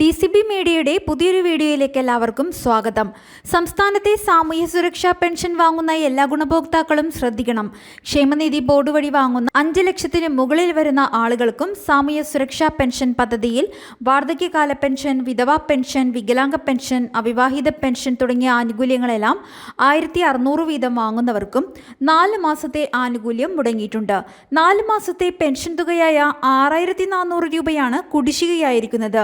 D C B മീഡിയയുടെ പുതിയൊരു വീഡിയോയിലേക്ക് എല്ലാവർക്കും സ്വാഗതം. സംസ്ഥാനത്തെ സാമൂഹ്യ സുരക്ഷാ പെൻഷൻ വാങ്ങുന്ന എല്ലാ ഗുണഭോക്താക്കളും ശ്രദ്ധിക്കണം. ക്ഷേമനിധി ബോർഡ് വഴി വാങ്ങുന്ന അഞ്ച് ലക്ഷത്തിന് മുകളിൽ വരുന്ന ആളുകൾക്കും സാമൂഹ്യ സുരക്ഷാ പെൻഷൻ പദ്ധതിയിൽ വാർദ്ധക്യകാല പെൻഷൻ വിധവാ പെൻഷൻ വികലാംഗ പെൻഷൻ അവിവാഹിത പെൻഷൻ തുടങ്ങിയ ആനുകൂല്യങ്ങളെല്ലാം ആയിരത്തി അറുന്നൂറ് വീതം വാങ്ങുന്നവർക്കും നാല് മാസത്തെ ആനുകൂല്യം മുടങ്ങിയിട്ടുണ്ട്. നാല് മാസത്തെ പെൻഷൻ തുകയായ ആറായിരത്തി നാനൂറ് രൂപയാണ് കുടിശ്ശികയായിരിക്കുന്നത്.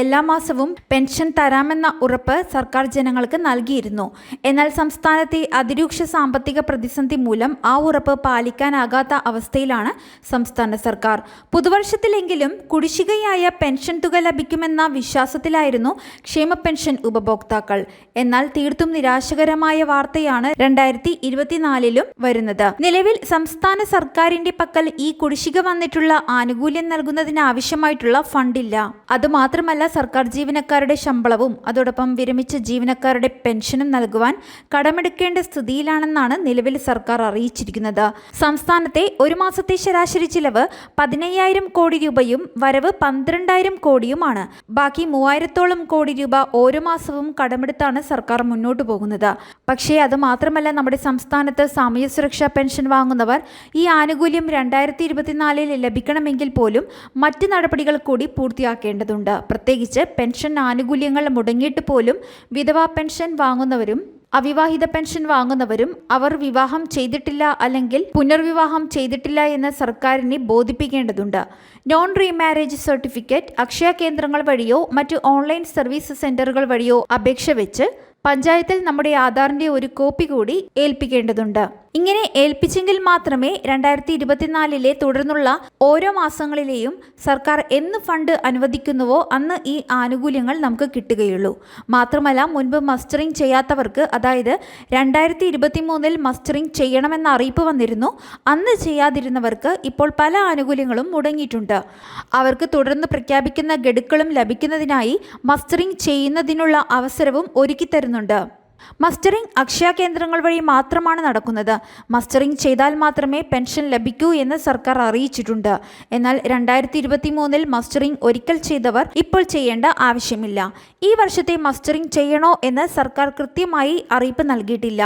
എല്ലാ മാസവും പെൻഷൻ തരാമെന്ന ഉറപ്പ് സർക്കാർ ജനങ്ങൾക്ക് നൽകിയിരുന്നു. എന്നാൽ സംസ്ഥാനത്തെ അതിരൂക്ഷ സാമ്പത്തിക പ്രതിസന്ധി മൂലം ആ ഉറപ്പ് പാലിക്കാനാകാത്ത അവസ്ഥയിലാണ് സംസ്ഥാന സർക്കാർ. പുതുവർഷത്തിലെങ്കിലും കുടിശ്ശികയായ പെൻഷൻ തുക ലഭിക്കുമെന്ന വിശ്വാസത്തിലായിരുന്നു ക്ഷേമ പെൻഷൻ ഉപഭോക്താക്കൾ. എന്നാൽ തീർത്തും നിരാശകരമായ വാർത്തയാണ് രണ്ടായിരത്തി ഇരുപത്തിനാലിലും വരുന്നത്. നിലവിൽ സംസ്ഥാന സർക്കാരിന്റെ പക്കൽ ഈ കുടിശ്ശിക വന്നിട്ടുള്ള ആനുകൂല്യം നൽകുന്നതിന് ആവശ്യമായിട്ടുള്ള ഫണ്ടില്ല. അതുമാത്രമല്ല സർക്കാർ ജീവനക്കാരുടെ ശമ്പളവും അതോടൊപ്പം വിരമിച്ച ജീവനക്കാരുടെ പെൻഷനും നൽകുവാൻ കടമെടുക്കേണ്ട സ്ഥിതിയിലാണെന്നാണ് നിലവിൽ സർക്കാർ അറിയിച്ചിരിക്കുന്നത്. സംസ്ഥാനത്തെ ഒരു മാസത്തെ ശരാശരി ചിലവ് പതിനയ്യായിരം കോടി രൂപയും വരവ് പന്ത്രണ്ടായിരം കോടിയുമാണ്. ബാക്കി മൂവായിരത്തോളം കോടി രൂപ ഓരോ മാസവും കടമെടുത്താണ് സർക്കാർ മുന്നോട്ട് പോകുന്നത്. പക്ഷേ അത് മാത്രമല്ല നമ്മുടെ സംസ്ഥാനത്ത് സാമൂഹ്യ സുരക്ഷാ പെൻഷൻ വാങ്ങുന്നവർ ഈ ആനുകൂല്യം രണ്ടായിരത്തി ഇരുപത്തിനാലിൽ ലഭിക്കണമെങ്കിൽ പോലും മറ്റ് നടപടികൾ കൂടി പൂർത്തിയാക്കേണ്ടതുണ്ട്. പ്രത്യേകിച്ച് പെൻഷൻ ആനുകൂല്യങ്ങൾ മുടങ്ങിയിട്ട് പോലും വിധവാ പെൻഷൻ വാങ്ങുന്നവരും അവിവാഹിത പെൻഷൻ വാങ്ങുന്നവരും അവർ വിവാഹം ചെയ്തിട്ടില്ല അല്ലെങ്കിൽ പുനർവിവാഹം ചെയ്തിട്ടില്ല എന്ന് സർക്കാരിനെ ബോധിപ്പിക്കേണ്ടതുണ്ട്. നോൺ റീമാരേജ് സർട്ടിഫിക്കറ്റ് അക്ഷയ കേന്ദ്രങ്ങൾ വഴിയോ മറ്റ് ഓൺലൈൻ സർവീസ് സെന്ററുകൾ വഴിയോ അപേക്ഷ വെച്ച് പഞ്ചായത്തിൽ നമ്മുടെ ആധാറിന്റെ ഒരു കോപ്പി കൂടി ഏൽപ്പിക്കേണ്ടതുണ്ട്. ഇങ്ങനെ ഏൽപ്പിച്ചെങ്കിൽ മാത്രമേ രണ്ടായിരത്തി ഇരുപത്തിനാലിലെ തുടർന്നുള്ള ഓരോ മാസങ്ങളിലെയും സർക്കാർ എന്ന് ഫണ്ട് അനുവദിക്കുന്നുവോ അന്ന് ഈ ആനുകൂല്യങ്ങൾ നമുക്ക് കിട്ടുകയുള്ളൂ. മാത്രമല്ല മുൻപ് മസ്റ്ററിംഗ് ചെയ്യാത്തവർക്ക് അതായത് രണ്ടായിരത്തി ഇരുപത്തി മൂന്നിൽ മസ്റ്ററിംഗ് ചെയ്യണമെന്ന അറിയിപ്പ് വന്നിരുന്നു. അന്ന് ചെയ്യാതിരുന്നവർക്ക് ഇപ്പോൾ പല ആനുകൂല്യങ്ങളും മുടങ്ങിയിട്ടുണ്ട്. അവർക്ക് തുടർന്ന് പ്രഖ്യാപിക്കുന്ന ഗഡുക്കളും ലഭിക്കുന്നതിനായി മസ്റ്ററിംഗ് ചെയ്യുന്നതിനുള്ള അവസരവും ഒരുക്കി തരുന്നുണ്ട് മസ്റ്ററിംഗ് അക്ഷയ കേന്ദ്രങ്ങൾ വഴി മാത്രമാണ് നടക്കുന്നത്. മസ്റ്ററിംഗ് ചെയ്താൽ മാത്രമേ പെൻഷൻ ലഭിക്കൂ എന്ന് സർക്കാർ അറിയിച്ചിട്ടുണ്ട്. എന്നാൽ രണ്ടായിരത്തി ഇരുപത്തി മൂന്നിൽ മസ്റ്ററിംഗ് ഒരിക്കൽ ചെയ്തവർ ഇപ്പോൾ ചെയ്യേണ്ട ആവശ്യമില്ല. ഈ വർഷത്തെ മസ്റ്ററിംഗ് ചെയ്യണോ എന്ന് സർക്കാർ കൃത്യമായി അറിയിപ്പ് നൽകിയിട്ടില്ല.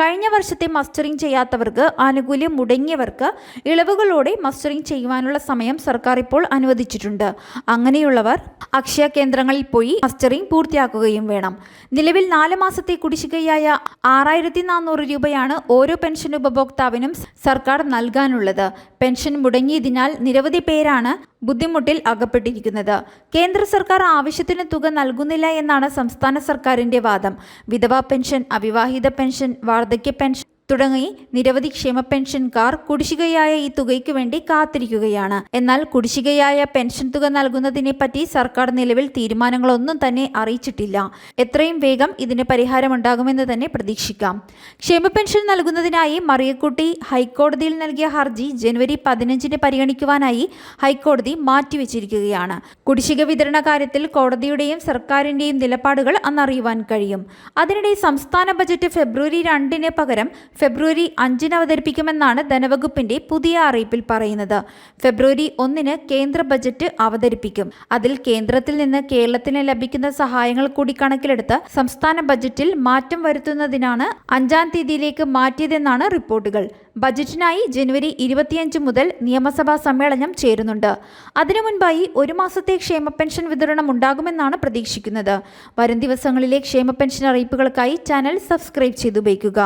കഴിഞ്ഞ വർഷത്തെ മസ്റ്ററിംഗ് ചെയ്യാത്തവർക്ക് ആനുകൂല്യം മുടങ്ങിയവർക്ക് ഇളവുകളോടെ മസ്റ്ററിംഗ് ചെയ്യുവാനുള്ള സമയം സർക്കാർ ഇപ്പോൾ അനുവദിച്ചിട്ടുണ്ട്. അങ്ങനെയുള്ളവർ അക്ഷയ കേന്ദ്രങ്ങളിൽ പോയി മസ്റ്ററിംഗ് പൂർത്തിയാക്കുകയും വേണം. നിലവിൽ നാല് മാസത്തെ കുടിശ്ശികയായ ആറായിരത്തി നാനൂറ് രൂപയാണ് ഓരോ പെൻഷൻ ഉപഭോക്താവിനും സർക്കാർ നൽകാനുള്ളത്. പെൻഷൻ മുടങ്ങിയതിനാൽ നിരവധി പേരാണ് ബുദ്ധിമുട്ടിൽ അകപ്പെട്ടിരിക്കുന്നത്. കേന്ദ്ര സർക്കാർ ആവശ്യത്തിന് തുക നൽകുന്നില്ല എന്നാണ് സംസ്ഥാന സർക്കാരിന്റെ വാദം. വിധവാ പെൻഷൻ അവിവാഹിത പെൻഷൻ വാർദ്ധക്യ പെൻഷൻ തുടങ്ങി നിരവധി ക്ഷേമ പെൻഷൻകാർ കുടിശ്ശികയായ ഈ തുകയ്ക്ക് വേണ്ടി കാത്തിരിക്കുകയാണ്. എന്നാൽ കുടിശ്ശികയായ പെൻഷൻ തുക നൽകുന്നതിനെ പറ്റി സർക്കാർ നിലവിൽ തീരുമാനങ്ങളൊന്നും തന്നെ അറിയിച്ചിട്ടില്ല. എത്രയും വേഗം ഇതിന് പരിഹാരമുണ്ടാകുമെന്ന് തന്നെ പ്രതീക്ഷിക്കാം. ക്ഷേമ പെൻഷൻ നൽകുന്നതിനായി മറിയക്കുട്ടി ഹൈക്കോടതിയിൽ നൽകിയ ഹർജി ജനുവരി പതിനഞ്ചിന് പരിഗണിക്കുവാനായി ഹൈക്കോടതി മാറ്റിവെച്ചിരിക്കുകയാണ്. കുടിശ്ശിക വിതരണ കാര്യത്തിൽ കോടതിയുടെയും സർക്കാരിന്റെയും നിലപാടുകൾ അന്നറിയുവാൻ കഴിയും. അതിനിടെ സംസ്ഥാന ബജറ്റ് ഫെബ്രുവരി രണ്ടിന് പകരം ഫെബ്രുവരി അഞ്ചിന് അവതരിപ്പിക്കുമെന്നാണ് ധനവകുപ്പിന്റെ പുതിയ അറിയിപ്പിൽ പറയുന്നത്. ഫെബ്രുവരി ഒന്നിന് കേന്ദ്ര ബജറ്റ് അവതരിപ്പിക്കും. അതിൽ കേന്ദ്രത്തിൽ നിന്ന് കേരളത്തിന് ലഭിക്കുന്ന സഹായങ്ങൾ കൂടി കണക്കിലെടുത്ത് സംസ്ഥാന ബജറ്റിൽ മാറ്റം വരുത്തുന്നതിനാണ് അഞ്ചാം തീയതിയിലേക്ക് മാറ്റിയതെന്നാണ് റിപ്പോർട്ടുകൾ. ബജറ്റിനായി ജനുവരി ഇരുപത്തിയഞ്ച് മുതൽ നിയമസഭാ സമ്മേളനം ചേരുന്നുണ്ട്. അതിനു മുൻപായി ഒരു മാസത്തെ ക്ഷേമ പെൻഷൻ വിതരണം ഉണ്ടാകുമെന്നാണ് പ്രതീക്ഷിക്കുന്നത്. വരും ദിവസങ്ങളിലെ ക്ഷേമ പെൻഷൻ അറിയിപ്പുകൾക്കായി ചാനൽ സബ്സ്ക്രൈബ് ചെയ്തു ഉപയോഗിക്കുക